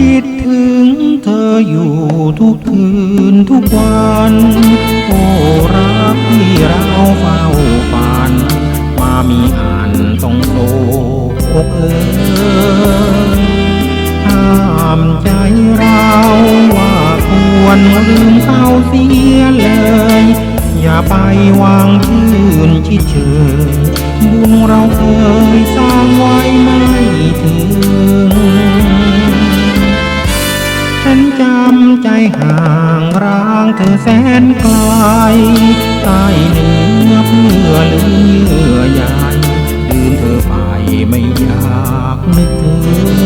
คิดถึงเธออยู่ทุกคืนทุกวัน โอ้รักที่เราเฝ้าฝัน มามีอันต้องโศกอกเอ่ยห้ามใจเราว่าควรลืมเขาเสียเลย อย่าไปวางชื่นชิดเชยบุญเราเคยสร้าง จำใจห่างร้างเธอแสนไกลใต้เนื้อเพื่อลือเยื่อใยลืมเธอไปไม่อยากนึกถึง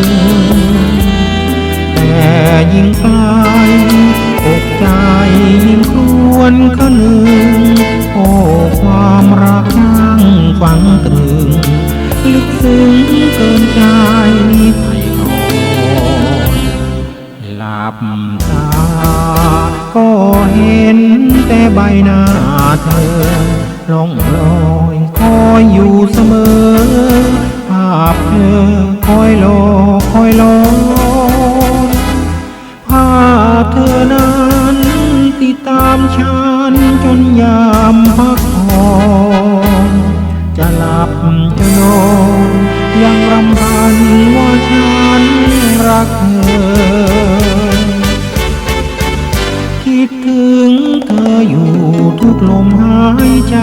แต่ยิ่งไกลอกใจยิ่งครวนขนึงโอ้ความรักนั่งฝังตรึงลึกซึ้งเกินใจ ลับตาก็เห็นแต่ใบหน้าเธอล่องลอยคอยอยู่เสมอ ภาพเธอคอยลอคอยลอยภาพเธอนั้นติดตามฉันจนยามพักผ่อนจะหลับจะนอนยังรำพันว่าฉันรักเธอ ออยู่ทุกลมหายใจ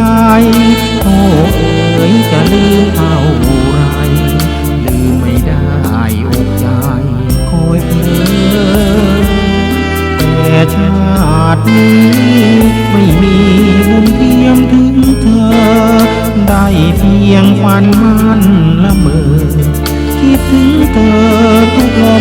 โอ้เอ๋ยจะลืมเท่าไร ลืมไม่ได้อกใจคอยเพลอแต่ชาตินี้ไม่มีบุญเทียมถึงเธอ ได้เพียงฝันมันละเมอคิดถึงเธอทุกลม